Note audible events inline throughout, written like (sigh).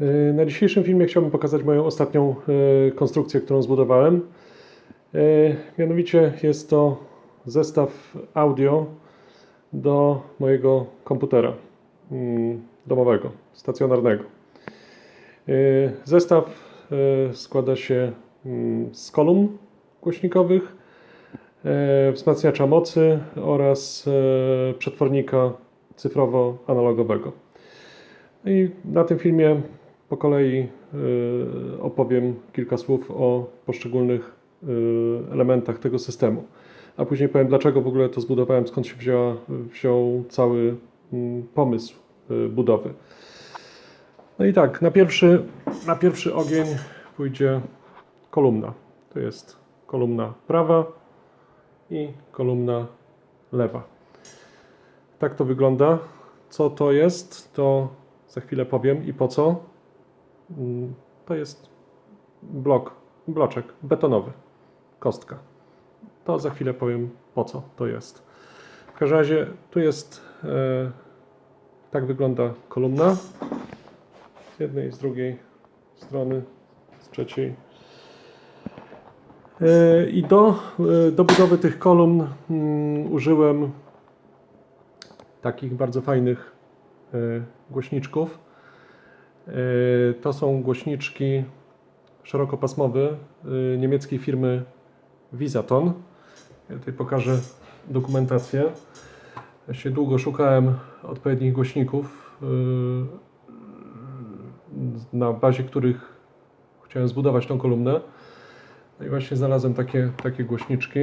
E, Na dzisiejszym filmie chciałbym pokazać moją ostatnią e, konstrukcję, którą zbudowałem. E, Mianowicie jest to zestaw audio do mojego komputera mm, domowego, stacjonarnego. Zestaw składa się mm, z kolumn głośnikowych, wzmacniacza mocy oraz przetwornika cyfrowo-analogowego. No I na tym filmie po kolei y, opowiem kilka słów o poszczególnych y, elementach tego systemu. A później powiem, dlaczego w ogóle to zbudowałem, skąd się wzięła, wziął cały mm, pomysł y, budowy. No i tak, na pierwszy, na pierwszy ogień pójdzie kolumna. To jest kolumna prawa i kolumna lewa. Tak to wygląda. Co to jest, to za chwilę powiem i po co. Mm, To jest blok, bloczek betonowy, kostka. To za chwilę powiem po co to jest. W każdym razie tu jest, e, tak wygląda kolumna. Z jednej z drugiej strony, z trzeciej. E, I do, e, do budowy tych kolumn mm, użyłem takich bardzo fajnych e, głośniczków. E, To są głośniczki szerokopasmowe e, niemieckiej firmy Visaton. Ja tutaj pokażę dokumentację. Ja się długo szukałem odpowiednich głośników, e, na bazie których chciałem zbudować tą kolumnę. No i właśnie znalazłem takie, takie głośniczki.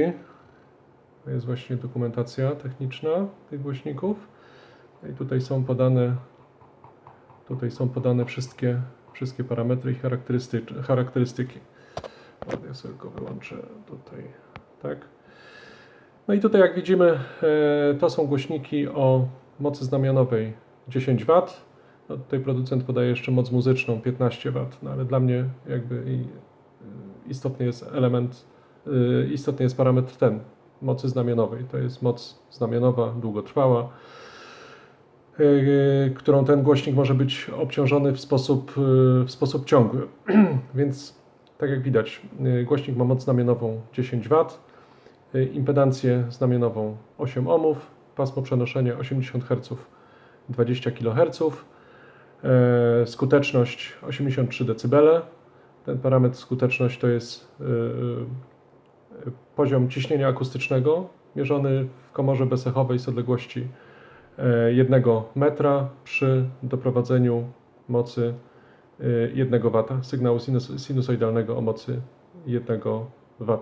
To jest właśnie dokumentacja techniczna tych głośników. No I tutaj są podane, tutaj są podane wszystkie, wszystkie parametry i charakterystyki. Ja sobie tylko wyłączę tutaj, tak. No i tutaj jak widzimy, e, to są głośniki o mocy znamionowej 10 W. No tutaj producent podaje jeszcze moc muzyczną 15 W, no ale dla mnie jakby i- istotny jest element, y, istotny jest parametr ten, mocy znamionowej. To jest moc znamionowa, długotrwała, którą ten głośnik może być obciążony w sposób, y, w sposób ciągły. (clears throat) Więc tak jak widać, y, głośnik ma moc znamionową 10 W, impedancję znamionową 8 ohmów, pasmo przenoszenia 80 Hz 20 kHz, e, skuteczność 83 dB. Ten parametr skuteczność to jest poziom ciśnienia akustycznego mierzony w komorze besechowej z odległości 1 metra przy doprowadzeniu mocy 1 W, sygnału sinus, sinusoidalnego o mocy 1 W.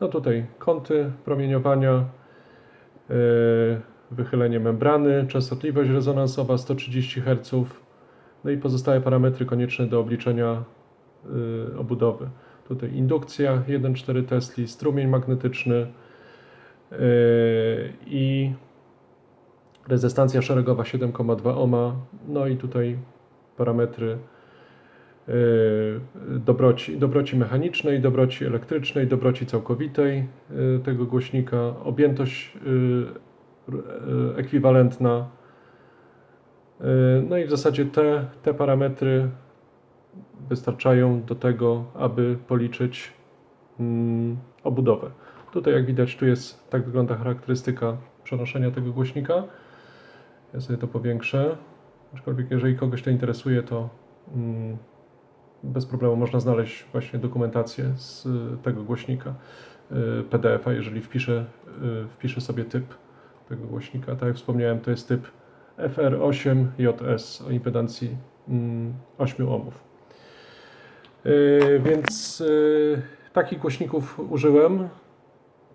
No tutaj kąty promieniowania, y, wychylenie membrany, częstotliwość rezonansowa 130 Hz, no i pozostałe parametry konieczne do obliczenia obudowy. Tutaj indukcja 1,4 Tesli, strumień magnetyczny i rezystancja szeregowa 7,2 ohma. No i tutaj parametry y, dobroci, dobroci mechanicznej, dobroci elektrycznej, dobroci całkowitej y, tego głośnika, objętość y, r- y, ekwiwalentna. No i w zasadzie te, te parametry wystarczają do tego, aby policzyć mm, obudowę. Tutaj jak widać, tu jest, tak wygląda charakterystyka przenoszenia tego głośnika. Ja sobie to powiększę. Aczkolwiek jeżeli kogoś to interesuje, to mm, bez problemu można znaleźć właśnie dokumentację z y, tego głośnika y, PDF-a, jeżeli wpiszę, y, wpiszę sobie typ tego głośnika. Tak jak wspomniałem, to jest typ FR8JS o impedancji mm, 8 ohmów. Yy, Więc takich głośników użyłem.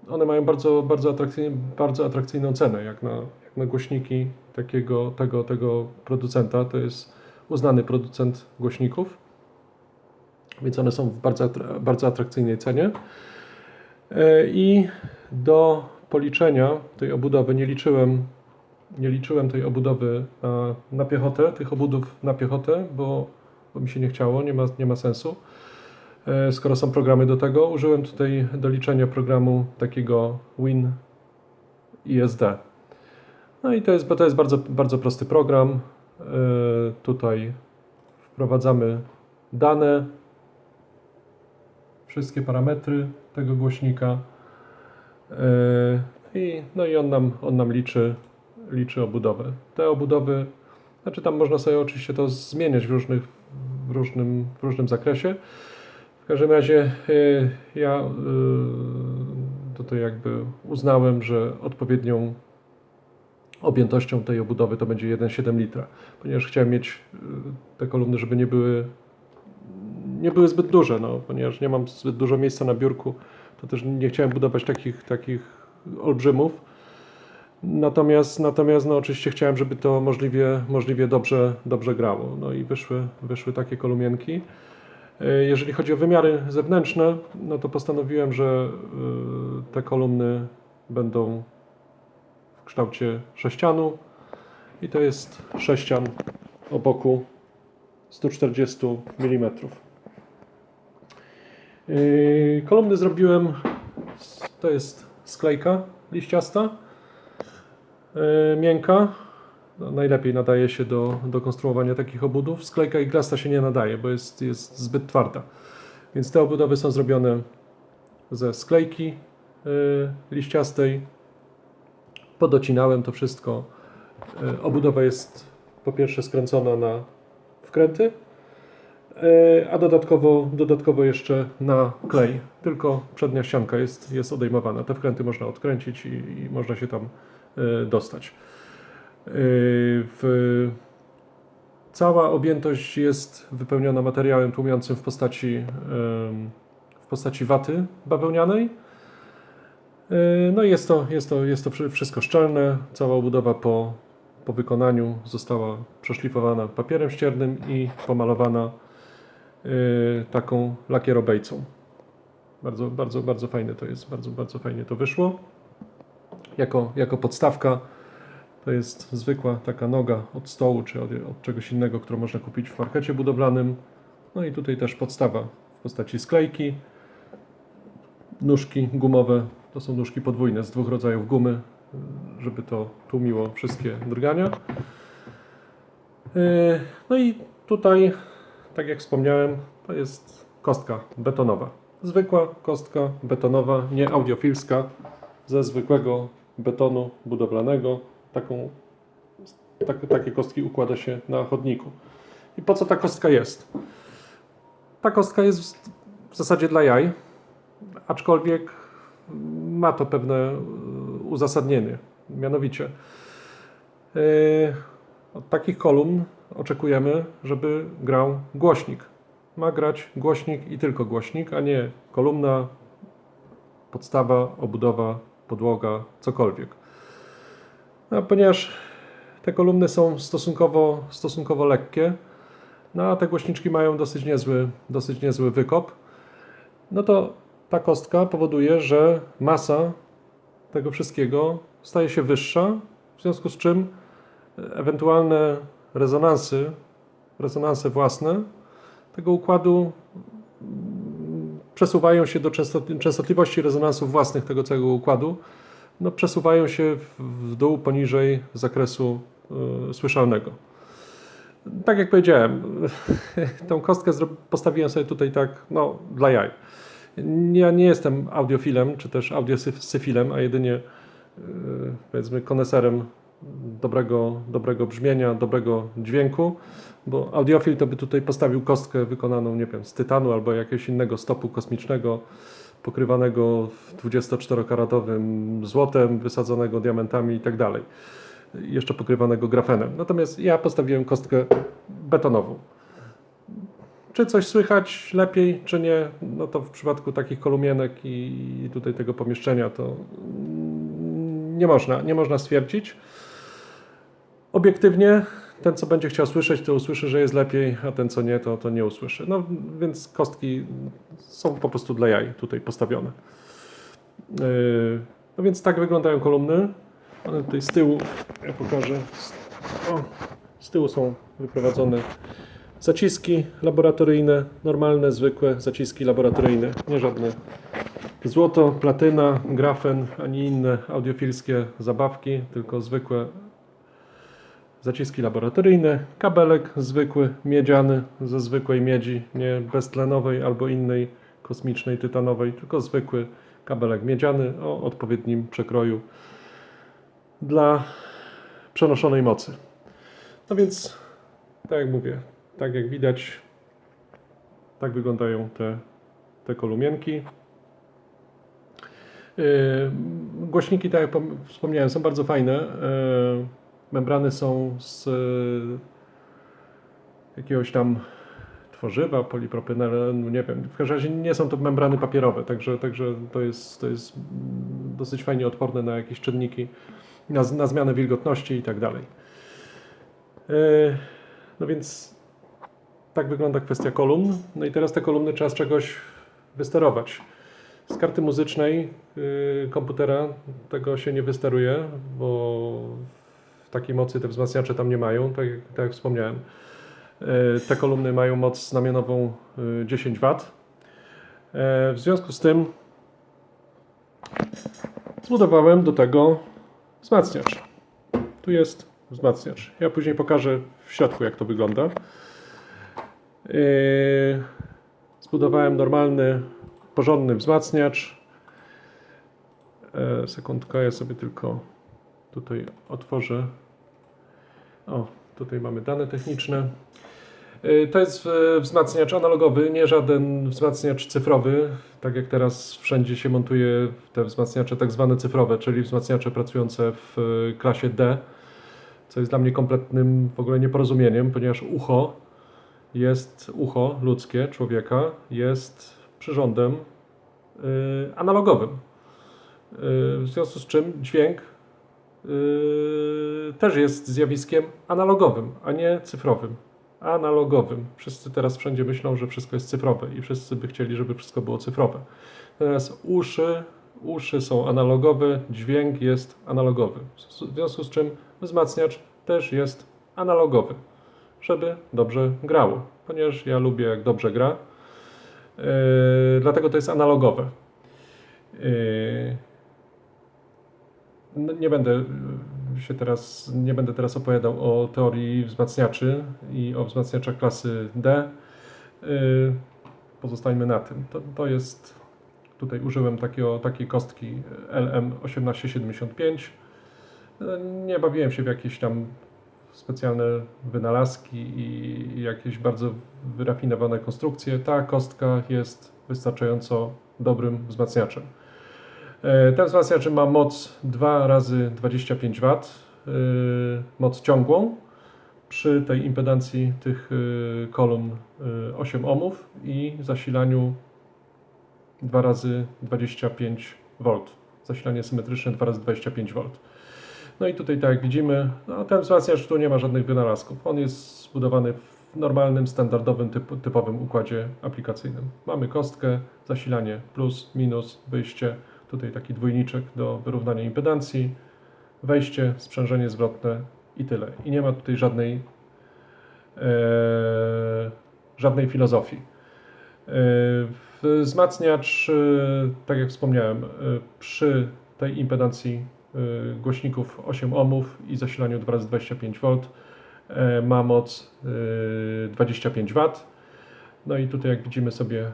One mają bardzo, bardzo, atrakcyjnie, bardzo atrakcyjną cenę, jak na głośniki takiego, tego, tego producenta. To jest uznany producent głośników, więc one są w bardzo, bardzo atrakcyjnej cenie. Yy, I do policzenia tej obudowy nie liczyłem, nie liczyłem tej obudowy na, na piechotę, tych obudów na piechotę, bo bo mi się nie chciało, nie ma, nie ma sensu. E, Skoro są programy do tego, użyłem tutaj do liczenia programu takiego Win ISD. No i to jest, to jest bardzo, bardzo prosty program. E, Tutaj wprowadzamy dane, wszystkie parametry tego głośnika Yy, i, no i on nam, on nam liczy, liczy obudowę. Te obudowy, znaczy tam można sobie oczywiście to zmieniać w, różnych, w, różnym, w różnym zakresie. W każdym razie yy, ja tutaj jakby uznałem, że odpowiednią objętością tej obudowy to będzie 1,7 litra, ponieważ chciałem mieć yy, te kolumny, żeby nie były nie były zbyt duże, no, ponieważ nie mam zbyt dużo miejsca na biurku, to też nie chciałem budować takich, takich olbrzymów. Natomiast, natomiast no, oczywiście chciałem, żeby to możliwie, możliwie dobrze, dobrze grało. No i wyszły, wyszły takie kolumienki. E, Jeżeli chodzi o wymiary zewnętrzne, no to postanowiłem, że y, te kolumny będą w kształcie sześcianu i to jest sześcian o boku 140 mm. Yy, Kolumny zrobiłem, to jest sklejka liściasta, yy, miękka. No, najlepiej nadaje się do, do konstruowania takich obudów. Sklejka iglasta się nie nadaje, bo jest, jest zbyt twarda. Więc te obudowy są zrobione ze sklejki yy, liściastej. Podocinałem to wszystko. Yy, Obudowa jest po pierwsze skręcona na wkręty, E, a dodatkowo, dodatkowo jeszcze na klej. Tylko przednia ścianka jest, jest odejmowana. Te wkręty można odkręcić i, i można się tam e, dostać. E, W, cała objętość jest wypełniona materiałem tłumiącym w postaci, w postaci waty bawełnianej. E, No i jest to, jest to, jest to wszy- wszystko szczelne. Cała obudowa po, po wykonaniu została przeszlifowana papierem ściernym i pomalowana y, taką lakierobejcą. Bardzo, bardzo, bardzo fajne to jest, bardzo, bardzo fajnie to wyszło. Jako, jako podstawka to jest zwykła taka noga od stołu czy od, od czegoś innego, którą można kupić w markecie budowlanym. No i tutaj też podstawa w postaci sklejki. Nóżki gumowe, to są nóżki podwójne z dwóch rodzajów gumy, żeby to tłumiło wszystkie drgania. Y, No i tutaj tak jak wspomniałem, to jest kostka betonowa. Zwykła kostka betonowa, nie audiofilska, ze zwykłego betonu budowlanego. Taką, tak, takie kostki układa się na chodniku. I po co ta kostka jest? Ta kostka jest w zasadzie dla jaj, aczkolwiek ma to pewne y, uzasadnienie. Mianowicie, yy, od takich kolumn oczekujemy, żeby grał głośnik. Ma grać głośnik i tylko głośnik, a nie kolumna, podstawa, obudowa, podłoga, cokolwiek. A ponieważ te kolumny są stosunkowo, stosunkowo lekkie, no a te głośniczki mają dosyć niezły, dosyć niezły wykop, no to ta kostka powoduje, że masa tego wszystkiego staje się wyższa, w związku z czym ewentualne rezonansy, rezonanse własne tego układu mm, przesuwają się do częstot- częstotliwości rezonansów własnych tego całego układu, no, przesuwają się w, dół poniżej zakresu y, słyszalnego. Tak jak powiedziałem, (laughs) tą kostkę postawiłem sobie tutaj tak, no, dla jaj. Ja nie jestem audiofilem, czy też audiosyfilem, a jedynie y, powiedzmy koneserem dobrego, dobrego brzmienia, dobrego dźwięku, bo audiofil to by tutaj postawił kostkę wykonaną, nie wiem, z tytanu albo jakiegoś innego stopu kosmicznego, pokrywanego 24-karatowym złotem, wysadzonego diamentami i tak dalej. Jeszcze pokrywanego grafenem. Natomiast ja postawiłem kostkę betonową. Czy coś słychać lepiej, czy nie? No to w przypadku takich kolumienek i tutaj tego pomieszczenia to mm, nie można, nie można stwierdzić. Obiektywnie ten, co będzie chciał słyszeć, to usłyszy, że jest lepiej, a ten, co nie, to, to nie usłyszy. No więc kostki są po prostu dla jaj tutaj postawione. Yy, No więc tak wyglądają kolumny. One tutaj z tyłu, ja pokażę. O, z tyłu są wyprowadzone zaciski laboratoryjne, normalne, zwykłe zaciski laboratoryjne, nie żadne złoto, platyna, grafen, ani inne audiofilskie zabawki, tylko zwykłe zaciski laboratoryjne, kabelek zwykły, miedziany, ze zwykłej miedzi, nie beztlenowej albo innej kosmicznej, tytanowej, tylko zwykły kabelek miedziany o odpowiednim przekroju dla przenoszonej mocy. No więc, tak jak mówię, tak jak widać, tak wyglądają te, te kolumienki. Yy, Głośniki, tak jak pom- wspomniałem, są bardzo fajne. Yy, Membrany są z yy, jakiegoś tam tworzywa, polipropylenu, nie wiem. W każdym razie nie są to membrany papierowe, także, także to, jest, to jest dosyć fajnie odporne na jakieś czynniki, na, na zmianę wilgotności i tak dalej. No więc tak wygląda kwestia kolumn. No i teraz te kolumny trzeba z czegoś wysterować. Z karty muzycznej yy, komputera tego się nie wysteruje, bo takiej mocy te wzmacniacze tam nie mają, tak, tak jak wspomniałem. Yy, Te kolumny mają moc znamionową yy, 10 W. Yy, W związku z tym zbudowałem do tego wzmacniacz. Tu jest wzmacniacz. Ja później pokażę w środku, jak to wygląda. Yy, Zbudowałem normalny, porządny wzmacniacz. E, sekundka, ja sobie tylko tutaj otworzę. O, tutaj mamy dane techniczne. E, To jest wzmacniacz analogowy, nie żaden wzmacniacz cyfrowy, tak jak teraz wszędzie się montuje te wzmacniacze tak zwane cyfrowe, czyli wzmacniacze pracujące w klasie D, co jest dla mnie kompletnym w ogóle nieporozumieniem, ponieważ ucho jest ucho ludzkie, człowieka, jest przyrządem y, analogowym. Y, w związku z czym dźwięk y, też jest zjawiskiem analogowym, a nie cyfrowym. Analogowym. Wszyscy teraz wszędzie myślą, że wszystko jest cyfrowe i wszyscy by chcieli, żeby wszystko było cyfrowe. Natomiast uszy, uszy są analogowe, dźwięk jest analogowy. W związku z czym wzmacniacz też jest analogowy żeby dobrze grało, ponieważ ja lubię jak dobrze gra. Yy, dlatego to jest analogowe. Yy, no nie będę się teraz, nie będę teraz opowiadał o teorii wzmacniaczy i o wzmacniaczach klasy D. Yy, pozostańmy na tym. To, to jest, tutaj użyłem takiego, takiej kostki LM1875. Yy, Nie bawiłem się w jakieś tam specjalne wynalazki i jakieś bardzo wyrafinowane konstrukcje, ta kostka jest wystarczająco dobrym wzmacniaczem. E, Ten wzmacniacz ma moc 2 razy 25 W, e, moc ciągłą przy tej impedancji tych e, kolumn e, 8 ohmów i zasilaniu 2 razy 25 V. Zasilanie symetryczne 2 razy 25 V. No i tutaj, tak jak widzimy, no, ten wzmacniacz tu nie ma żadnych wynalazków. On jest zbudowany w normalnym, standardowym, typ, typowym układzie aplikacyjnym. Mamy kostkę, zasilanie plus, minus, wyjście, tutaj taki dwójniczek do wyrównania impedancji, wejście, sprzężenie zwrotne i tyle. I nie ma tutaj żadnej, e, żadnej filozofii. E, wzmacniacz, e, tak jak wspomniałem, e, przy tej impedancji głośników 8 ohmów i zasilaniu 2 razy 25 V e, ma moc y, 25 W. No i tutaj jak widzimy sobie,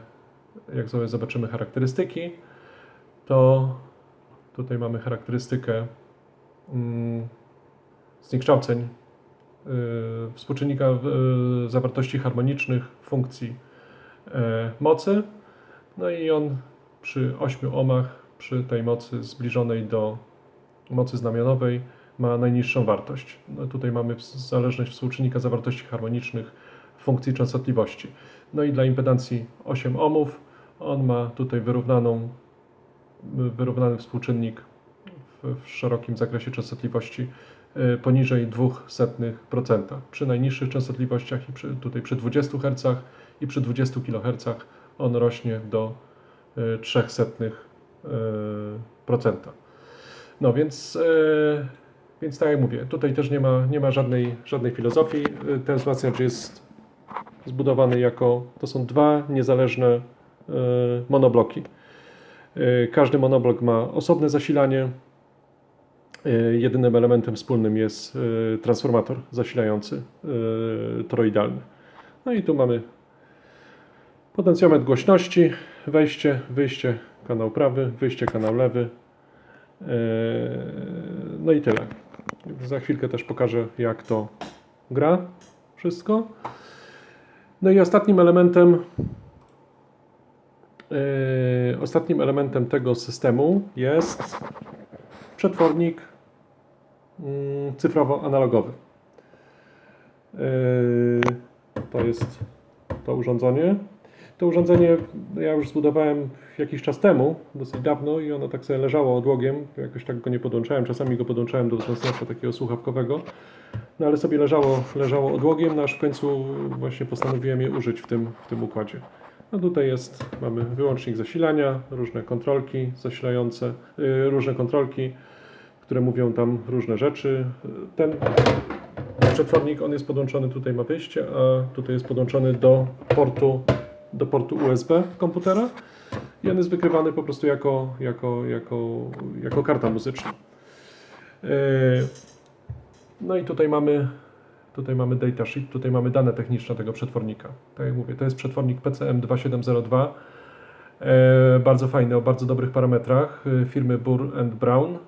jak sobie zobaczymy charakterystyki, to tutaj mamy charakterystykę mm, zniekształceń y, współczynnika y, zawartości harmonicznych funkcji mocy. No i on przy 8 ohmach, przy tej mocy zbliżonej do mocy znamionowej ma najniższą wartość. No tutaj mamy zależność współczynnika zawartości harmonicznych funkcji częstotliwości. No i dla impedancji 8 ohmów on ma tutaj wyrównaną, wyrównany współczynnik w, w szerokim zakresie częstotliwości y, poniżej 0,02%. Przy najniższych częstotliwościach i przy, tutaj przy 20 Hz i przy 20 kHz on rośnie do y, 0,03%. No więc, e, więc tak jak mówię, tutaj też nie ma, nie ma żadnej, żadnej filozofii. E, Ten wzmacniacz jest zbudowany jako, to są dwa niezależne e, monobloki. Każdy monoblok ma osobne zasilanie, Jedynym elementem wspólnym jest transformator zasilający toroidalny. No i tu mamy potencjometr głośności, wejście, wyjście, kanał prawy, wyjście, kanał lewy. Yy, No i tyle. Za chwilkę też pokażę, jak to gra wszystko. No i ostatnim elementem, yy, ostatnim elementem tego systemu jest przetwornik mm, cyfrowo-analogowy. Yy, To jest to urządzenie. To urządzenie ja już zbudowałem jakiś czas temu, dosyć dawno i ono tak sobie leżało odłogiem, jakoś tak go nie podłączałem, czasami go podłączałem do wzmacniacza takiego słuchawkowego, no ale sobie leżało, leżało odłogiem, no aż w końcu właśnie postanowiłem je użyć w tym, w tym układzie. No tutaj jest, mamy wyłącznik zasilania, różne kontrolki zasilające, yy, różne kontrolki, które mówią tam różne rzeczy. Ten przetwornik, on jest podłączony, tutaj ma wyjście, a tutaj jest podłączony do portu, do portu USB komputera i on jest wykrywany po prostu jako, jako, jako, jako karta muzyczna. Yy, No i tutaj mamy, tutaj mamy datasheet, tutaj mamy dane techniczne tego przetwornika. Tak jak mówię, to jest przetwornik PCM2702, e, bardzo fajny, o bardzo dobrych parametrach, e, firmy Burr Brown.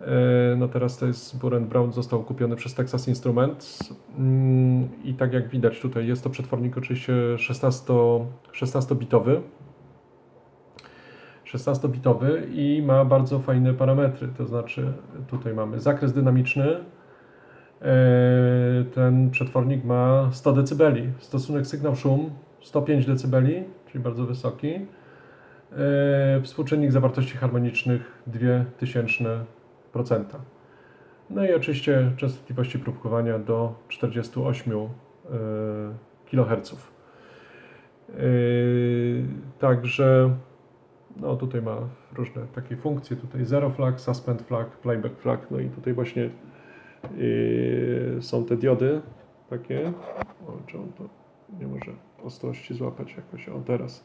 E, No teraz to jest Burr Brown został kupiony przez Texas Instruments Mm, i tak jak widać tutaj jest to przetwornik oczywiście 16, 16-bitowy. 16-bitowy i ma bardzo fajne parametry, to znaczy tutaj mamy zakres dynamiczny. E, Ten przetwornik ma 100 dB, stosunek sygnał-szum 105 dB, czyli bardzo wysoki. E, Współczynnik zawartości harmonicznych 0,02%. No i oczywiście częstotliwości próbkowania do 48 e, kHz. Także no tutaj ma różne takie funkcje, tutaj zero flag, suspend flag, playback flag, no i tutaj właśnie yy, są te diody takie, o, czy on to nie może ostrości złapać jakoś, o teraz.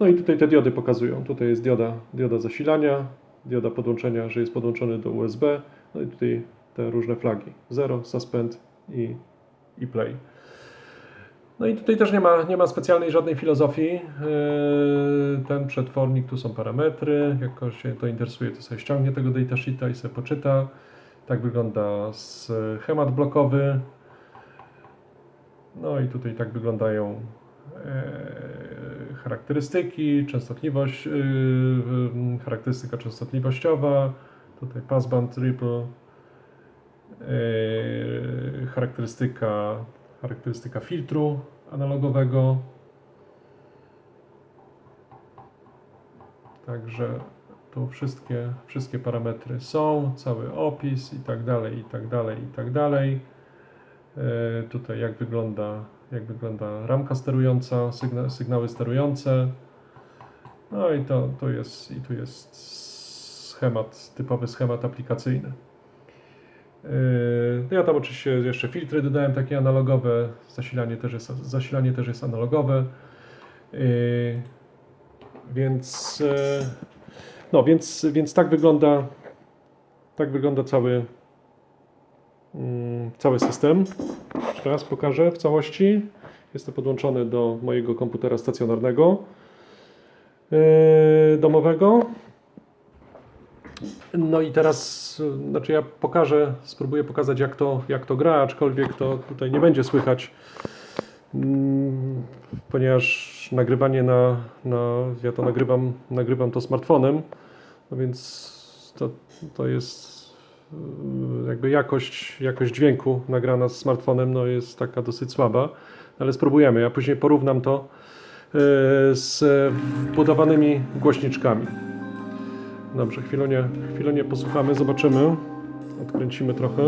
No i tutaj te diody pokazują, tutaj jest dioda, dioda zasilania, dioda podłączenia, że jest podłączony do USB, no i tutaj te różne flagi, zero, suspend i, i play. No i tutaj też nie ma, nie ma specjalnej żadnej filozofii. Yy, Ten przetwornik, tu są parametry. Jak kogoś się to interesuje, to sobie ściągnie tego datasheeta i sobie poczyta. Tak wygląda schemat blokowy. No i tutaj tak wyglądają e, charakterystyki, częstotliwość, yy, charakterystyka częstotliwościowa, tutaj passband ripple, yy, charakterystyka charakterystyka filtru analogowego. Także tu wszystkie, wszystkie parametry są, cały opis i tak dalej, i tak dalej, i tak dalej. E, tutaj jak wygląda, jak wygląda ramka sterująca, sygna, sygnały sterujące. No i to, to jest, i tu jest schemat, typowy schemat aplikacyjny. Yy, Ja tam oczywiście jeszcze filtry dodałem takie analogowe, zasilanie też jest, zasilanie też jest analogowe. Yy, Więc, yy, no, więc, więc tak wygląda tak wygląda cały, mm, cały system. Jeszcze raz pokażę w całości. Jest to podłączony do mojego komputera stacjonarnego domowego. No i teraz, znaczy ja pokażę, spróbuję pokazać jak to, jak to gra, aczkolwiek to tutaj nie będzie słychać, mm, ponieważ nagrywanie na, na ja to nagrywam, nagrywam to smartfonem, no więc to, to jest y, jakby jakość, jakość dźwięku nagrana z smartfonem no jest taka dosyć słaba, ale spróbujemy. Ja później porównam to y, z budowanymi głośniczkami. Dobrze, chwilę chwilę posłuchamy, zobaczymy. Odkręcimy trochę.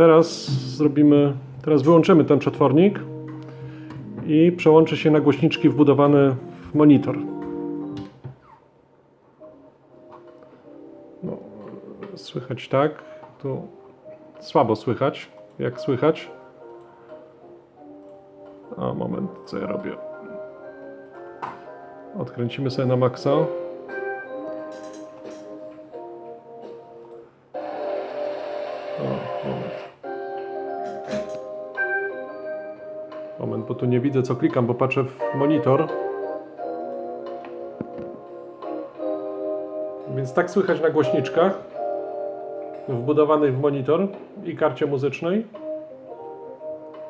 Teraz zrobimy, teraz wyłączymy ten przetwornik i przełączy się na głośniczki wbudowane w monitor. No, słychać tak, tu słabo słychać, jak słychać. A moment, co ja robię? Odkręcimy sobie na maksa. Tu nie widzę co klikam, bo patrzę w monitor. Więc tak słychać na głośniczkach wbudowanych w monitor i karcie muzycznej.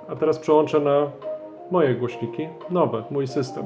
A teraz przełączę na moje głośniki, nowe, mój system.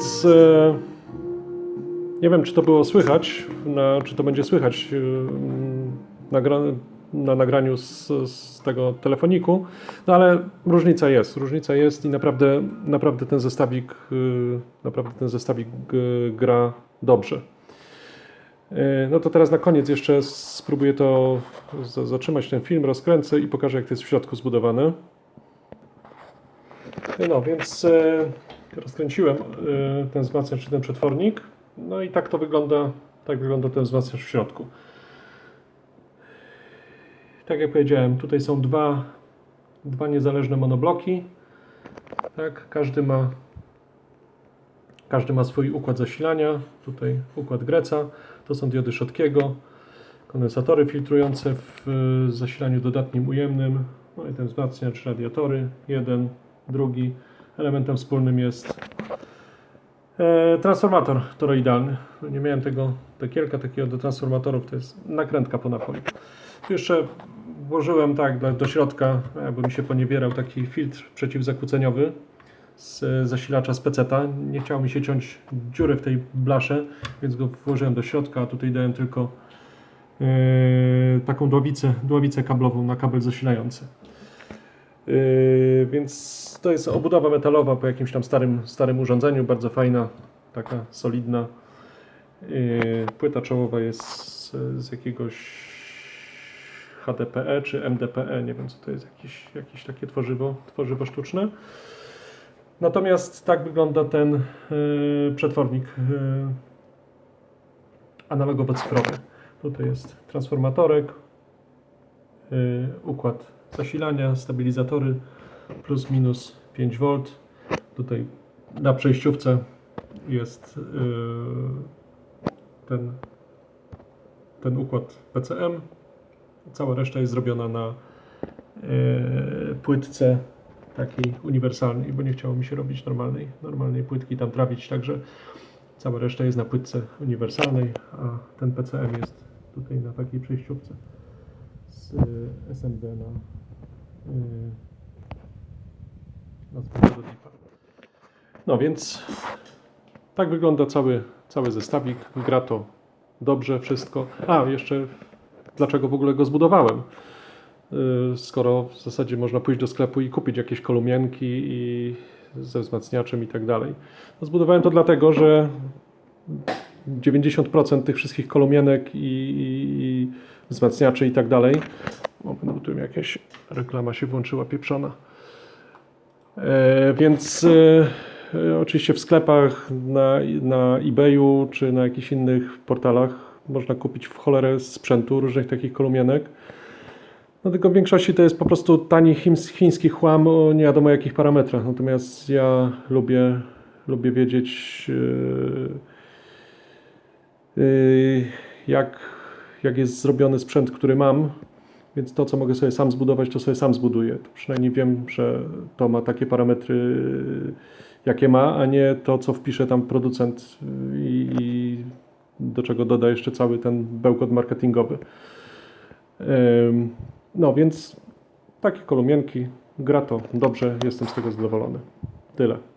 Więc e, nie wiem, czy to było słychać, na, czy to będzie słychać e, na nagraniu z, z tego telefoniku, no ale różnica jest, różnica jest i naprawdę, naprawdę ten zestawik, e, naprawdę ten zestawik gra dobrze. No to teraz na koniec jeszcze spróbuję to za- zatrzymać ten film, rozkręcę i pokażę jak to jest w środku zbudowane. No więc rozkręciłem e, ten wzmacniacz czy ten przetwornik. No i tak to wygląda, tak wygląda ten wzmacniacz w środku. Tak jak powiedziałem, tutaj są dwa, dwa niezależne monobloki. Tak, każdy ma każdy ma swój układ zasilania. Tutaj układ Greca. To są diody Schottkiego. Kondensatory filtrujące w zasilaniu dodatnim ujemnym. No i ten wzmacniacz radiatory. Jeden, drugi. Elementem wspólnym jest e, transformator toroidalny. No nie miałem tego tekielka takiego do transformatorów, to jest nakrętka po napoju. Tu jeszcze włożyłem tak do środka, jakby mi się poniewierał taki filtr przeciwzakłóceniowy z zasilacza z peceta. Nie chciało mi się ciąć dziury w tej blasze, więc go włożyłem do środka, a tutaj dałem tylko e, taką dławicę, dławicę kablową na kabel zasilający. Yy, więc to jest obudowa metalowa po jakimś tam starym, starym urządzeniu, bardzo fajna, taka solidna. Yy, płyta czołowa jest z, jakiegoś HDPE czy MDPE, nie wiem co to jest, jakieś, jakieś takie tworzywo, tworzywo sztuczne. Natomiast tak wygląda ten yy, przetwornik yy, analogowo-cyfrowy. Tutaj jest transformatorek, układ zasilania, stabilizatory plus minus 5 V. Tutaj na przejściówce jest yy, ten, ten układ PCM. Cała reszta jest zrobiona na yy, płytce takiej uniwersalnej, bo nie chciało mi się robić normalnej, normalnej płytki tam trawić, także cała reszta jest na płytce uniwersalnej, a ten PCM jest tutaj na takiej przejściówce z y, SMD na, No więc tak wygląda cały, cały zestawik. Gra to dobrze wszystko. A, jeszcze dlaczego w ogóle go zbudowałem? Y, Skoro w zasadzie można pójść do sklepu i kupić jakieś kolumienki i ze wzmacniaczem i tak dalej. No, zbudowałem to dlatego, że 90% tych wszystkich kolumienek i, i, i wzmacniaczy i tak dalej. Moment, tu jakaś reklama się włączyła pieprzona. E, więc e, e, oczywiście w sklepach, na, na eBayu czy na jakichś innych portalach można kupić w cholerę sprzętu różnych takich kolumienek. No tylko w większości to jest po prostu tani chiński chłam o nie wiadomo jakich parametrach. Natomiast ja lubię, lubię wiedzieć yy, yy, jak, jak jest zrobiony sprzęt, który mam. Więc to, co mogę sobie sam zbudować, to sobie sam zbuduję. To przynajmniej wiem, że to ma takie parametry, jakie ma, a nie to, co wpisze tam producent i, i do czego doda jeszcze cały ten bełkot marketingowy. No więc takie kolumienki, gra to dobrze, jestem z tego zadowolony. Tyle.